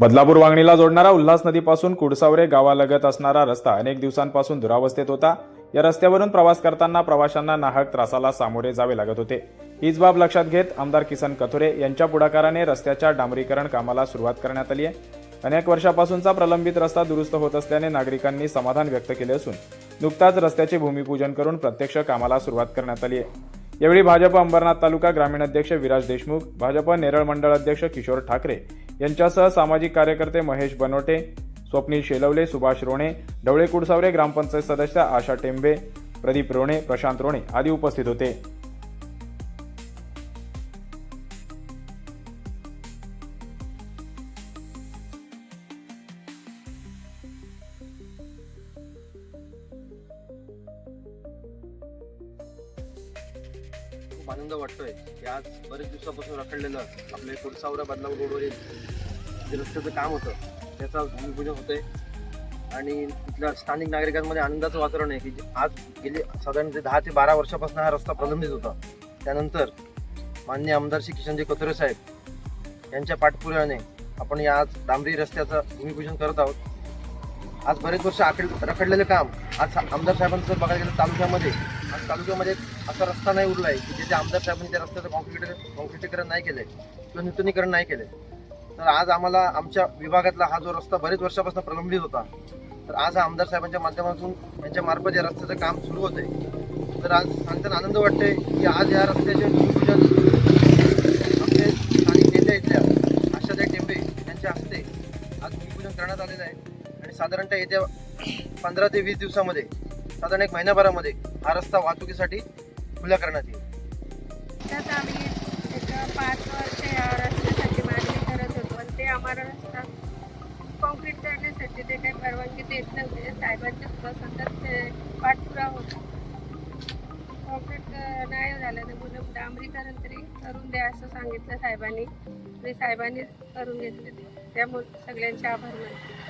बदलापूर वांगणीला जोडणारा उल्हास नदीपासून कुडसावरे गावालगत असणारा रस्ता अनेक दिवसांपासून दुरावस्थेत होता. या रस्त्यावरून प्रवास करताना प्रवाशांना नाहक त्रासाला सामोरे जावे लागत होते. हीच बाब लक्षात घेत आमदार किसन कथोरे यांच्या पुढाकाराने रस्त्याच्या डांबरीकरण कामाला सुरुवात करण्यात आली आहे. अनेक वर्षापासूनचा प्रलंबित रस्ता दुरुस्त होत असल्याने नागरिकांनी समाधान व्यक्त केले असून नुकताच रस्त्याचे भूमिपूजन करून प्रत्यक्ष कामाला सुरुवात करण्यात आली आहे. यावेळी भाजप अंबरनाथ तालुका ग्रामीण अध्यक्ष विराज देशमुख भाजप नेरळ मंडळ अध्यक्ष किशोर ठाकरे यांच्यासह सामाजिक कार्यकर्ते महेश बनोटे स्वप्नील शेलवले सुभाष रोणे ढवळे कुडसावरे ग्रामपंचायत सदस्य आशा टेंबे प्रदीप रोणे प्रशांत रोणे आदी उपस्थित होते. खूप आनंद वाटतोय की आज बरेच दिवसापासून रखडलेलं आपले कुडसावरा बदलाव रोडवरील जे रस्त्याचं काम होतं त्याचा भूमिपूजन होतंय. आणि तिथल्या स्थानिक नागरिकांमध्ये आनंदाचं वातावरण आहे की जे आज गेले साधारण ते दहा ते बारा वर्षापासून हा रस्ता प्रलंबित होता. त्यानंतर मान्य आमदार श्री किशनजी कथोरे साहेब यांच्या पाठपुराव्याने आपण या आज डांबरी रस्त्याचं भूमिपूजन करत आहोत. आज बरेच वर्ष आखड रखडलेलं काम आज आमदार साहेबांचं बघायला गेलं तालुक्यामध्ये आज तालुक्यामध्ये असा रस्ता नाही उरलाय की जिथे आमदार साहेबांनी त्या रस्त्याचं कॉन्क्रीट कॉन्क्रिटीकरण नाही केलंय किंवा नूतनीकरण नाही केलंय. तर आज आम्हाला आमच्या विभागातला हा जो रस्ता बरेच वर्षापासून प्रलंबित होता. तर आज हा आमदार साहेबांच्या माध्यमातून यांच्या मार्फत या रस्त्याचं काम सुरू होत आहे तर आज सांगताना आनंद वाटतोय की आज या रस्त्याचे भूमिपूजन आमचे स्थानिक नेते इथल्या आशाताई टेंबे यांच्या हस्ते आज भूमिपूजन करण्यात आलेलं आहे. आणि साधारणतः येत्या पंधरा ते वीस दिवसामध्ये साधारण एक महिन्याभरामध्ये हा रस्ता वाहतुकीसाठी खुला करण्यात येईल. त्यात आम्ही एक पाच वर्ष या रस्त्यासाठी मागणी करत होतो पण ते आम्हाला रस्ता कॉन्क्रीट करण्यासाठी ते काही परवानगी देत नव्हते. साहेबांच्या सुद्धा सतत ते पाठपुरावा होता. कॉन्क्रीट नाही झालं तर म्हणून डांबरीकरण तरी करून द्या असं सांगितलं साहेबांनी आणि साहेबांनी करून घेतले. त्यामुळे सगळ्यांचे आभार मानते.